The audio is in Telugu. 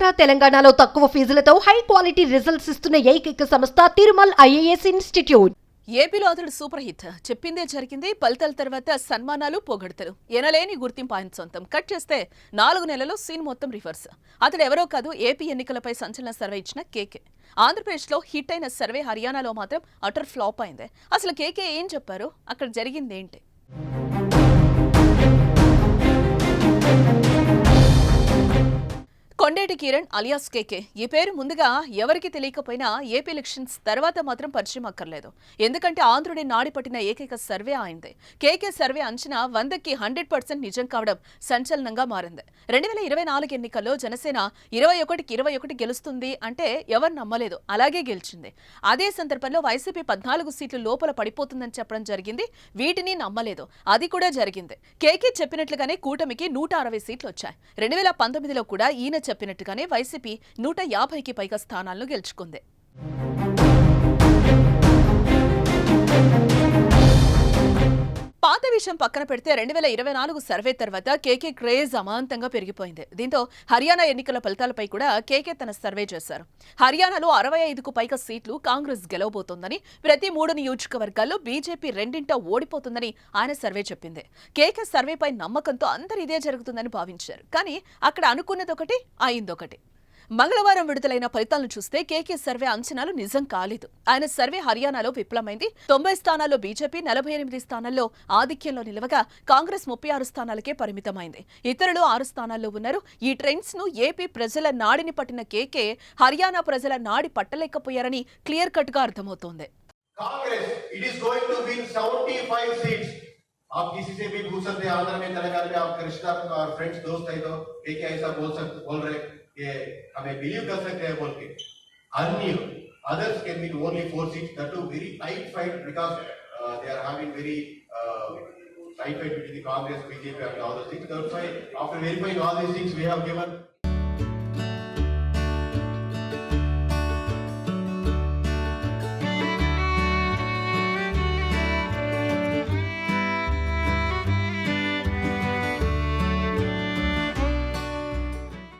ఆంధ్ర తెలంగాణలో తక్కువ ఫీజులతో హై క్వాలిటీ రిజల్ట్స్ ఇస్తున్న ఏకైక సంస్థ తిరుమల్ ఐఏఎస్ ఇన్స్టిట్యూట్. ఏపీలో అతడు సూపర్ హిట్. చెప్పిందే జరిగింది ఫలితాల తర్వాత సన్మానాలు పొగడతలు. ఎనలేని గుర్తింపు ఆయన సొంతం. కట్ చేస్తే నాలుగు నెలలో సీన్ మొత్తం రివర్స్. అతడు ఎవరో కాదు ఏపీ ఎన్నికలపై సంచలన సర్వే ఇచ్చిన కేకే. ఆంధ్రప్రదేశ్లో హిట్ అయిన సర్వే హర్యానాలో మాత్రం అటర్ ఫ్లాప్ అయింది. అసలు కేకే ఏం చెప్పారు? అక్కడ జరిగింది ఏంటి కొండేటి కిరణ్ అలియాస్ కేకే? ఈ పేరు ముందుగా ఎవరికి తెలియకపోయినా ఏపీ ఎలక్షన్స్ తర్వాత మాత్రం పరిచయం అక్కర్లేదు. ఎందుకంటే ఆంధ్రుడి నాడి పట్టిన ఏకైక సర్వే ఆయనదే. కేకే సర్వే అంచనా వందకి హండ్రెడ్ పర్సెంట్ నిజం కావడం సంచలనంగా మారింది. రెండు వేల ఇరవై నాలుగు ఎన్నికల్లో జనసేన ఇరవై ఒకటికి ఇరవై ఒకటి గెలుస్తుంది అంటే ఎవరు నమ్మలేదు అలాగే గెలిచింది. అదే సందర్భంలో వైసీపీ పద్నాలుగు సీట్లు లోపల పడిపోతుందని చెప్పడం జరిగింది. వీటిని నమ్మలేదు. అది కూడా జరిగింది. కేకే చెప్పినట్లుగానే కూటమికి నూట అరవై సీట్లు వచ్చాయి. రెండు వేల పంతొమ్మిదిలో కూడా ఈయన చెప్పినట్టు చెప్పినట్టుగానే వైసీపీ నూట యాభైకి పైగా స్థానాలను గెలుచుకుంది. విషయం పక్కన పెడితే రెండు వేల ఇరవై నాలుగు సర్వే తర్వాత కేకే క్రేజ్ అమాంతంగా పెరిగిపోయింది. దీంతో హర్యానా ఎన్నికల ఫలితాలపై కూడా కేకే తన సర్వే చేశారు. హర్యానాలో అరవై ఐదుకు పైగా సీట్లు కాంగ్రెస్ గెలవబోతోందని ప్రతి మూడు నియోజకవర్గాల్లో బీజేపీ రెండింట ఓడిపోతుందని ఆయన సర్వే చెప్పింది. కేకే సర్వేపై నమ్మకంతో అందరు ఇదే జరుగుతుందని భావించారు. కానీ అక్కడ అనుకున్నదొకటి అయిందొకటి. మంగళవారం విడుదలైన ఫలితాలను చూస్తే కేకే సర్వే అంచనాలు నిజం కాలేదు ఆయన సర్వే హర్యానాలో విఫలమైంది తొంభై స్థానాల్లో బీజేపీ నలభై ఎనిమిది స్థానాల్లో ఆధిక్యంలో నిలవగా కాంగ్రెస్ ముప్పై ఆరు స్థానాలకే పరిమితమైంది ఇతరులు ఆరు స్థానాల్లో ఉన్నారు ఈ ట్రెండ్స్ ను ఏపీ ప్రజల నాడిని పట్టిన కేకే హర్యానా ప్రజల నాడి పట్టలేకపోయారని క్లియర్ కట్ గా అర్థమవుతోంది Congress it is going to win 75 seats आप किसी से भी पूछ सकते हैं आंध्र में तेलंगाना में आप रिश्ता और फ्रेंड्स दोस्त है तो ये क्या ऐसा बोल सकते बोल रहे ये हमें बिलीव कर सकते हैं बोल के। अन्य others can be only four seat that too very tight fight because they are having very tight fight between the Congress BJP and all the things that's why after verifying all these things we have given